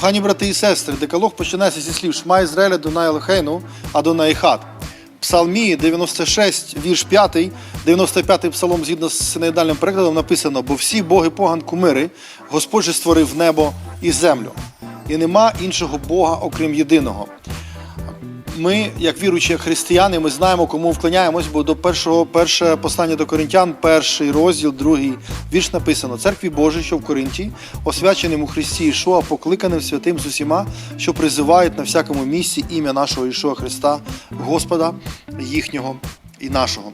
Кохані брати і сестри, декалог починається зі слів Шма Ізраїля Дунай Лехейну, Адонай Хат. Псалмі 96, вірш 5, 95 псалом згідно з синоїдальним перекладом написано: бо всі боги поган кумири, Господь же створив небо і землю. І нема іншого Бога, окрім єдиного. Ми, як віруючі християни, ми знаємо, кому вклоняємось, бо до першого перше послання до Коринтян, перший розділ, другий вірш написано: Церкві Божій, що в Коринті, освяченим у Христі Ішуа, покликаним святим з усіма, що призивають на всякому місці ім'я нашого Ішуа Христа, Господа їхнього і нашого.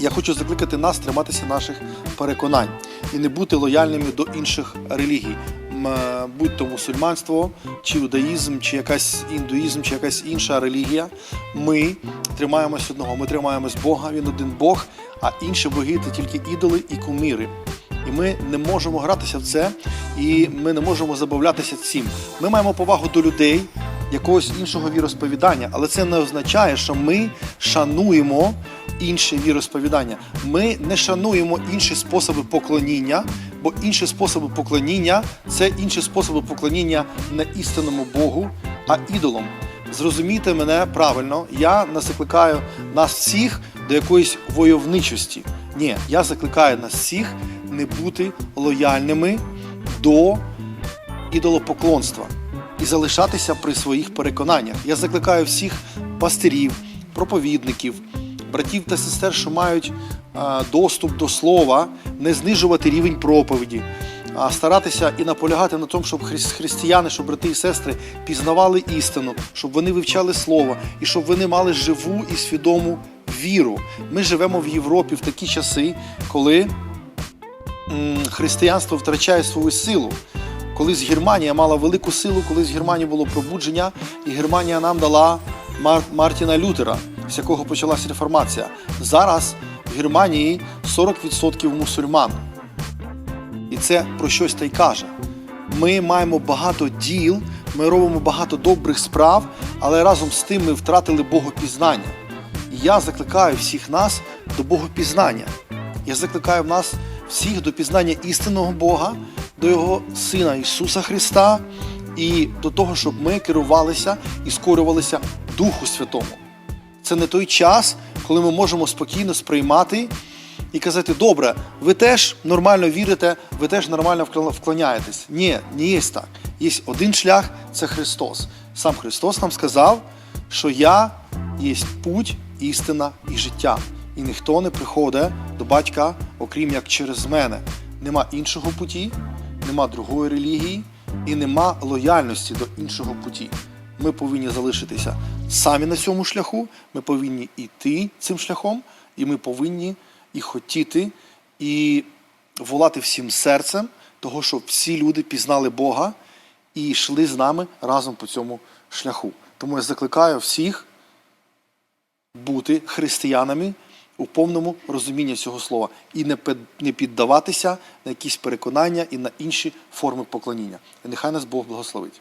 Я хочу закликати нас триматися наших переконань і не бути лояльними до інших релігій, будь то мусульманство, чи юдаїзм, чи якась індуїзм, чи якась інша релігія. Ми тримаємось одного. Ми тримаємось Бога, він один Бог, а інші боги це тільки ідоли і кумири. І ми не можемо гратися в це, і ми не можемо забавлятися цим. Ми маємо повагу до людей, якогось іншого віросповідання, але це не означає, що ми шануємо інші віросповідання. Ми не шануємо інші способи поклоніння, бо інші способи поклоніння це інші способи поклоніння не істинному Богу, а ідолам. Зрозумійте мене правильно, я не закликаю нас всіх до якоїсь войовничості. Ні, я закликаю нас всіх не бути лояльними до ідолопоклонства і залишатися при своїх переконаннях. Я закликаю всіх пастирів, проповідників, братів та сестер, що мають е, доступ до слова, не знижувати рівень проповіді, а старатися і наполягати на тому, щоб хрис- християни, щоб брати і сестри пізнавали істину, щоб вони вивчали слово і щоб вони мали живу і свідому віру. Ми живемо в Європі в такі часи, коли християнство втрачає свою силу. Колись Германія мала велику силу, колись в Германії було пробудження, і Германія нам дала Мар- Мартіна Лютера, з якого почалася реформація. Зараз в Германії 40% мусульман. І це про щось та й каже. Ми маємо багато діл, ми робимо багато добрих справ, але разом з тим ми втратили богопізнання. І я закликаю всіх нас до богопізнання. Я закликаю нас всіх до пізнання істинного Бога, до Його Сина Ісуса Христа і до того, щоб ми керувалися і скорювалися Духу Святому. Це не той час, коли ми можемо спокійно сприймати і казати, добре, ви теж нормально вірите, ви теж нормально вклоняєтесь. Ні, не є так. Є один шлях це Христос. Сам Христос нам сказав, що я є путь, істина і життя. І ніхто не приходить до батька, окрім як через мене. Нема іншого путі, нема другої релігії і нема лояльності до іншого путі. Ми повинні залишитися самі на цьому шляху, ми повинні йти цим шляхом, і ми повинні і хотіти, і волати всім серцем, того, щоб всі люди пізнали Бога і йшли з нами разом по цьому шляху. Тому я закликаю всіх бути християнами у повному розумінні цього слова і не піддаватися на якісь переконання і на інші форми поклоніння. І нехай нас Бог благословить.